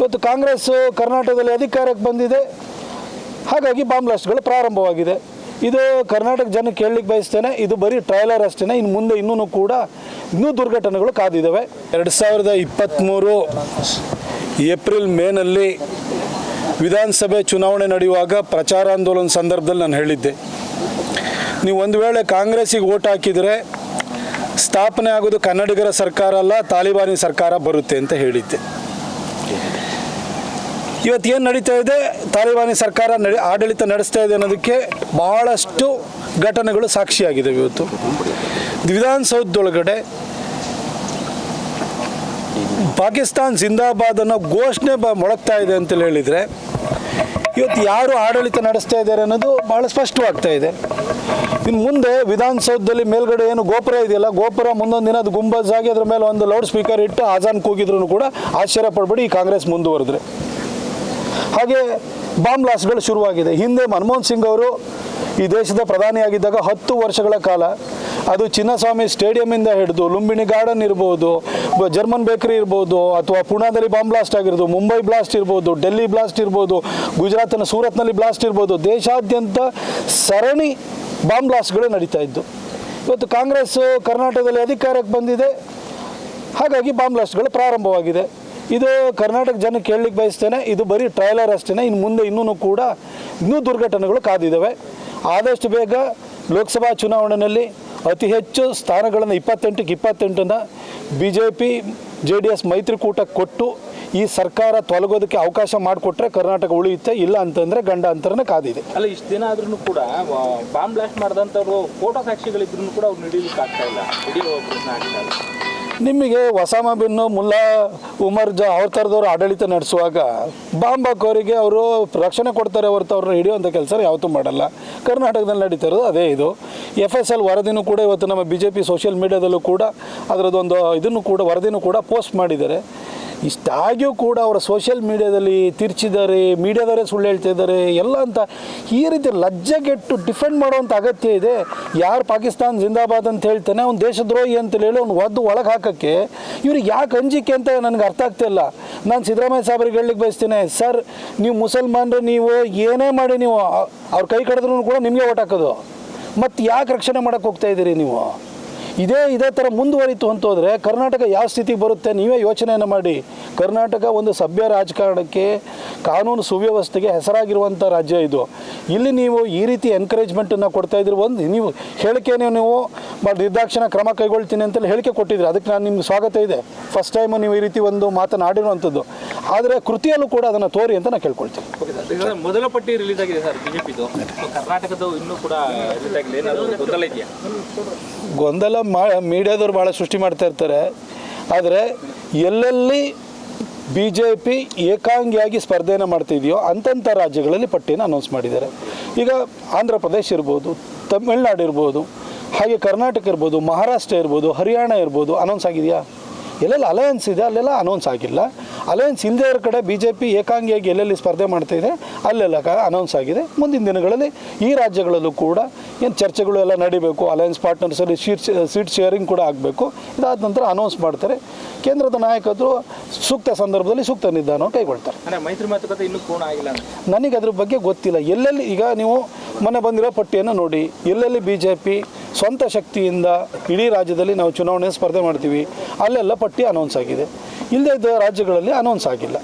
ಇವತ್ತು ಕಾಂಗ್ರೆಸ್ ಕರ್ನಾಟಕದಲ್ಲಿ ಅಧಿಕಾರಕ್ಕೆ ಬಂದಿದೆ. ಹಾಗಾಗಿ ಬಾಂಬ್ ಬ್ಲಾಸ್ಟ್ಗಳು ಪ್ರಾರಂಭವಾಗಿದೆ. ಇದು ಕರ್ನಾಟಕ ಜನಕ್ಕೆ ಹೇಳಲಿಕ್ಕೆ ಬಯಸ್ತೇನೆ. ಇದು ಬರೀ ಟ್ರೈಲರ್ ಅಷ್ಟೇ ಇನ್ನು ಮುಂದೆ ಇನ್ನೂ ಕೂಡ ಇನ್ನೂ ದುರ್ಘಟನೆಗಳು ಕಾದಿದ್ದಾವೆ. ಎರಡು ಸಾವಿರದ ಇಪ್ಪತ್ತ್ಮೂರು ಏಪ್ರಿಲ್ ಮೇನಲ್ಲಿ ವಿಧಾನಸಭೆ ಚುನಾವಣೆ ನಡೆಯುವಾಗ ಪ್ರಚಾರಾಂದೋಲನ ಸಂದರ್ಭದಲ್ಲಿ ನಾನು ಹೇಳಿದ್ದೆ. ನೀವು ಒಂದು ವೇಳೆ ಕಾಂಗ್ರೆಸ್ಸಿಗೆ ಓಟ್ ಹಾಕಿದರೆ ಸ್ಥಾಪನೆ ಆಗೋದು ಕನ್ನಡಿಗರ ಸರ್ಕಾರ ಅಲ್ಲ, ತಾಲಿಬಾನಿ ಸರ್ಕಾರ ಬರುತ್ತೆ ಅಂತ ಹೇಳಿದ್ದೆ. ಇವತ್ತು ಏನು ನಡೀತಾ ಇದೆ? ತಾಲಿಬಾನಿ ಸರ್ಕಾರ ಆಡಳಿತ ನಡೆಸ್ತಾ ಇದೆ ಅನ್ನೋದಕ್ಕೆ ಭಾಳಷ್ಟು ಘಟನೆಗಳು ಸಾಕ್ಷಿಯಾಗಿದೆ ಇವತ್ತು. ವಿಧಾನಸೌಧದೊಳಗಡೆ ಪಾಕಿಸ್ತಾನ್ ಜಿಂದಾಬಾದ್ ಅನ್ನೋ ಘೋಷಣೆ ಬ, ಮೊಳಗ್ತಾ ಇದೆ ಅಂತೇಳಿ ಹೇಳಿದರೆ, ಇವತ್ತು ಯಾರು ಆಡಳಿತ ನಡೆಸ್ತಾ ಇದ್ದಾರೆ ಅನ್ನೋದು ಭಾಳ ಸ್ಪಷ್ಟವಾಗ್ತಾ ಇದೆ. ಇನ್ನು ಮುಂದೆ ವಿಧಾನಸೌಧದಲ್ಲಿ ಮೇಲ್ಗಡೆ ಏನು ಗೋಪುರ ಇದೆಯಲ್ಲ, ಗೋಪುರ ಮುಂದೊಂದು ದಿನ ಅದು ಗುಂಬಜ್ ಆಗಿ ಅದ್ರ ಮೇಲೆ ಒಂದು ಲೌಡ್ ಸ್ಪೀಕರ್ ಇಟ್ಟು ಆಜಾನ್ ಕೂಗಿದ್ರು ಕೂಡ ಆಶ್ಚರ್ಯ ಪಡ್ಬೇಡಿ ಈ ಕಾಂಗ್ರೆಸ್ ಮುಂದುವರೆದ್ರೆ. ಹಾಗೆ ಬಾಂಬ್ ಬ್ಲಾಸ್ಟ್ಗಳು ಶುರುವಾಗಿದೆ. ಹಿಂದೆ ಮನಮೋಹನ್ ಸಿಂಗ್ ಅವರು ಈ ದೇಶದ ಪ್ರಧಾನಿಯಾಗಿದ್ದಾಗ ಹತ್ತು ವರ್ಷಗಳ ಕಾಲ ಅದು ಚಿನ್ನಸ್ವಾಮಿ ಸ್ಟೇಡಿಯಮಿಂದ ಹಿಡಿದು ಲುಂಬಿನಿ ಗಾರ್ಡನ್ ಇರ್ಬೋದು ಜರ್ಮನ್ ಬೇಕರಿ ಇರ್ಬೋದು, ಅಥವಾ ಪುಣಾದಲ್ಲಿ ಬಾಂಬ್ ಬ್ಲಾಸ್ಟ್ ಆಗಿರ್ಬೋದು ಮುಂಬೈ ಬ್ಲಾಸ್ಟ್ ಇರ್ಬೋದು, ಡೆಲ್ಲಿ ಬ್ಲಾಸ್ಟ್ ಇರ್ಬೋದು, ಗುಜರಾತ್ನ ಸೂರತ್ನಲ್ಲಿ ಬ್ಲಾಸ್ಟ್ ಇರ್ಬೋದು, ದೇಶಾದ್ಯಂತ ಸರಣಿ ಬಾಂಬ್ ಬ್ಲಾಸ್ಟ್ಗಳು ನಡೀತಾ ಇದ್ದು. ಇವತ್ತು ಕಾಂಗ್ರೆಸ್ ಕರ್ನಾಟಕದಲ್ಲಿ ಅಧಿಕಾರಕ್ಕೆ ಬಂದಿದೆ. ಹಾಗಾಗಿ ಬಾಂಬ್ ಬ್ಲಾಸ್ಟ್ಗಳು ಪ್ರಾರಂಭವಾಗಿದೆ. ಇದು ಕರ್ನಾಟಕ ಜನ ಕೇಳಲಿಕ್ಕೆ ಬಯಸ್ತೇನೆ. ಇದು ಬರೀ ಟ್ರೈಲರ್ ಅಷ್ಟೇ ಇನ್ನು ಮುಂದೆ ಇನ್ನೂ ಕೂಡ ಇನ್ನೂ ದುರ್ಘಟನೆಗಳು ಕಾದಿದ್ದಾವೆ. ಆದಷ್ಟು ಬೇಗ ಲೋಕಸಭಾ ಚುನಾವಣೆಯಲ್ಲಿ ಅತಿ ಹೆಚ್ಚು ಸ್ಥಾನಗಳನ್ನು ಇಪ್ಪತ್ತೆಂಟಕ್ಕೆ ಇಪ್ಪತ್ತೆಂಟನ್ನು B J P J D S ಮೈತ್ರಿಕೂಟ ಕೊಟ್ಟು ಈ ಸರ್ಕಾರ ತೊಲಗೋದಕ್ಕೆ ಅವಕಾಶ ಮಾಡಿಕೊಟ್ರೆ ಕರ್ನಾಟಕ ಉಳಿಯುತ್ತೆ, ಇಲ್ಲ ಅಂತಂದರೆ ಗಂಡ ಅಂತರನೇ ಕಾದಿದೆ. ಅಲ್ಲ, ಇಷ್ಟು ದಿನ ಆದ್ರೂ ಕೂಡ ಬಾಂಬ್ ಬ್ಲಾಸ್ಟ್ ಮಾಡಿದಂಥವ್ರು ಫೋಟೋ ಸಾಕ್ಷಿಗಳಿದ್ರು ಕೂಡ ಅವ್ರು ನಡೀಲಿಕ್ಕೆ ಆಗ್ತಾ ಇಲ್ಲ ನಿಮಗೆ ಒಸಾಮ ಬಿನ್ನು ಮುಲ್ಲಾ ಉಮರ್ ಜಾ ಅವ್ರ ಥರದವ್ರು ಆಡಳಿತ ನಡೆಸುವಾಗ ಬಾಂಬ್ ಹಾಕೋರಿಗೆ ಅವರು ರಕ್ಷಣೆ ಕೊಡ್ತಾರೆ ಹೊರತು ಅವ್ರನ್ನ ಹಿಡಿಯುವಂಥ ಕೆಲಸ ಯಾವತ್ತೂ ಮಾಡಲ್ಲ. ಕರ್ನಾಟಕದಲ್ಲಿ ನಡೀತಾ ಇರೋದು ಅದೇ ಇದು. ಎಫ್ ಎಸ್ ಎಲ್ ವರದಿನೂ ಕೂಡ ಇವತ್ತು ನಮ್ಮ ಬಿ ಜೆ ಪಿ ಸೋಷಿಯಲ್ ಮೀಡಿಯಾದಲ್ಲೂ ಕೂಡ ಅದರದ್ದೊಂದು ಇದನ್ನು ಕೂಡ ವರದಿನೂ ಕೂಡ ಪೋಸ್ಟ್ ಮಾಡಿದ್ದಾರೆ. ಇಷ್ಟಾಗಿಯೂ ಕೂಡ ಅವರ ಸೋಷಿಯಲ್ ಮೀಡಿಯಾದಲ್ಲಿ ತಿರ್ಚಿದ್ದಾರೆ, ಮೀಡ್ಯಾದವರೇ ಸುಳ್ಳು ಹೇಳ್ತಾ ಇದ್ದಾರೆ, ಎಲ್ಲ ಅಂತ ಈ ರೀತಿ ಲಜ್ಜೆಗೆಟ್ಟು ಡಿಫೆಂಡ್ ಮಾಡುವಂಥ ಅಗತ್ಯ ಇದೆ. ಯಾರು ಪಾಕಿಸ್ತಾನ್ ಜಿಂದಾಬಾದ್ ಅಂತ ಹೇಳ್ತಾನೆ, ಅವ್ನು ದೇಶದ್ರೋಹಿ ಅಂತ ಹೇಳಿ ಅವ್ನು ಒದ್ದು ಒಳಗೆ ಹಾಕೋಕ್ಕೆ ಇವ್ರಿಗೆ ಯಾಕೆ ಅಂಜಿಕೆ ಅಂತ ನನಗೆ ಅರ್ಥ ಆಗ್ತಿಲ್ಲ ನಾನು ಸಿದ್ದರಾಮಯ್ಯ ಸಾಹೇಬ್ರಿಗೆ ಹೇಳಲಿಕ್ಕೆ ಬಯಸ್ತೀನಿ, ಸರ್, ನೀವು ಮುಸಲ್ಮಾನರು, ನೀವು ಏನೇ ಮಾಡಿ ನೀವು, ಅವ್ರ ಕೈ ಕಡಿದ್ರು ಕೂಡ ನಿಮಗೆ ಓಟ್ ಹಾಕೋದು. ಮತ್ತು ಯಾಕೆ ರಕ್ಷಣೆ ಮಾಡೋಕ್ಕೆ ಹೋಗ್ತಾ ಇದ್ದೀರಿ ನೀವು? ಇದೇ ಇದೇ ಥರ ಮುಂದುವರಿತು ಅಂತ ಹೋದರೆ ಕರ್ನಾಟಕ ಯಾವ ಸ್ಥಿತಿಗೆ ಬರುತ್ತೆ? ನೀವೇ ಯೋಚನೆಯನ್ನು ಮಾಡಿ. ಕರ್ನಾಟಕ ಒಂದು ಸಭ್ಯ ರಾಜಕಾರಣಕ್ಕೆ ಕಾನೂನು ಸುವ್ಯವಸ್ಥೆಗೆ ಹೆಸರಾಗಿರುವಂಥ ರಾಜ್ಯ ಇದು. ಇಲ್ಲಿ ನೀವು ಈ ರೀತಿ ಎನ್ಕರೇಜ್ಮೆಂಟನ್ನು ಕೊಡ್ತಾ ಇದ್ರೆ ಒಂದು ನೀವು ಹೇಳಿಕೆನೇ ನೀವು ನಿರ್ದಾಕ್ಷಿಣ್ಯ ಕ್ರಮ ಕೈಗೊಳ್ತೀನಿ ಅಂತೇಳಿ ಹೇಳಿಕೆ ಕೊಟ್ಟಿದ್ರು. ಅದಕ್ಕೆ ನಾನು ನಿಮ್ಗೆ ಸ್ವಾಗತ ಇದೆ. ಫಸ್ಟ್ ಟೈಮು ನೀವು ಈ ರೀತಿ ಒಂದು ಮಾತನಾಡಿರುವಂಥದ್ದು. ಆದರೆ ಕೃತಿಯಲ್ಲೂ ಕೂಡ ಅದನ್ನು ತೋರಿ ಅಂತ ನಾನು ಕೇಳ್ಕೊಳ್ತೀನಿ. ಮೊದಲ ಪಟ್ಟಿ ರಿಲೀಸ್ ಆಗಿದೆ ಸರ್ ಬಿಜೆಪಿದು. ಕರ್ನಾಟಕದ ಇನ್ನೂ ಕೂಡ ರಿಲೀಸ್ ಗೊಂದಲ ಇದೆಯಾ? ಗೊಂದಲ ಮಾ ಮೀಡಿಯಾದವ್ರು ಭಾಳ ಸೃಷ್ಟಿ ಮಾಡ್ತಾ ಇರ್ತಾರೆ. ಆದರೆ ಎಲ್ಲೆಲ್ಲಿ ಬಿ ಜೆ ಪಿ ಏಕಾಂಗಿಯಾಗಿ ಸ್ಪರ್ಧೆಯನ್ನು ಮಾಡ್ತಿದೆಯೋ ಅಂತಂಥ ರಾಜ್ಯಗಳಲ್ಲಿ ಪಟ್ಟಿಯನ್ನು ಅನೌನ್ಸ್ ಮಾಡಿದ್ದಾರೆ. ಈಗ ಆಂಧ್ರ ಪ್ರದೇಶ ಇರ್ಬೋದು ತಮಿಳ್ನಾಡು ಇರ್ಬೋದು ಹಾಗೆ ಕರ್ನಾಟಕ ಇರ್ಬೋದು ಮಹಾರಾಷ್ಟ್ರ ಇರ್ಬೋದು ಹರಿಯಾಣ ಇರ್ಬೋದು ಅನೌನ್ಸ್ ಆಗಿದೆಯಾ? ಎಲ್ಲೆಲ್ಲ ಅಲಯನ್ಸ್ ಇದೆ ಅಲ್ಲೆಲ್ಲ ಅನೌನ್ಸ್ ಆಗಿಲ್ಲ. ಅಲಯನ್ಸ್ ಇಲ್ಲದೆ ಇರೋ ಕಡೆ ಬಿ ಜೆ ಪಿ ಏಕಾಂಗಿಯಾಗಿ ಎಲ್ಲೆಲ್ಲಿ ಸ್ಪರ್ಧೆ ಮಾಡ್ತಾ ಇದೆ ಅಲ್ಲೆಲ್ಲ ಅನೌನ್ಸ್ ಆಗಿದೆ. ಮುಂದಿನ ದಿನಗಳಲ್ಲಿ ಈ ರಾಜ್ಯಗಳಲ್ಲೂ ಕೂಡ ಏನು ಚರ್ಚೆಗಳು ಎಲ್ಲ ನಡಿಬೇಕು ಅಲಯನ್ಸ್ ಪಾರ್ಟ್ನರ್ಸಲ್ಲಿ ಶೀಟ್ ಸೀಟ್ ಶೇರಿಂಗ್ ಕೂಡ ಆಗಬೇಕು. ಇದಾದ ನಂತರ ಅನೌನ್ಸ್ ಮಾಡ್ತಾರೆ. ಕೇಂದ್ರದ ನಾಯಕರು ಸೂಕ್ತ ಸಂದರ್ಭದಲ್ಲಿ ಸೂಕ್ತ ನಿರ್ಧಾರವನ್ನು ಕೈಗೊಳ್ತಾರೆ. ಮೈತ್ರಿ ಮಾತುಕತೆ ಇನ್ನೂ ಪೂರ್ಣ ಆಗಿಲ್ಲ ನನಗೆ ಅದ್ರ ಬಗ್ಗೆ ಗೊತ್ತಿಲ್ಲ. ಎಲ್ಲೆಲ್ಲಿ ಈಗ ನೀವು ಮೊನ್ನೆ ಬಂದಿರೋ ಪಟ್ಟಿಯನ್ನು ನೋಡಿ ಎಲ್ಲೆಲ್ಲಿ ಬಿ ಜೆ ಪಿ ಸ್ವಂತ ಶಕ್ತಿಯಿಂದ ಇಡೀ ರಾಜ್ಯದಲ್ಲಿ ನಾವು ಚುನಾವಣೆ ಸ್ಪರ್ಧೆ ಮಾಡ್ತೀವಿ, ಅಲ್ಲೆಲ್ಲ ಪಟ್ಟಿ ಅನೌನ್ಸ್ ಆಗಿದೆ. ಇಲ್ಲದೇ ಇದ್ದ ರಾಜ್ಯಗಳಲ್ಲಿ ಅನೌನ್ಸ್ ಆಗಿಲ್ಲ.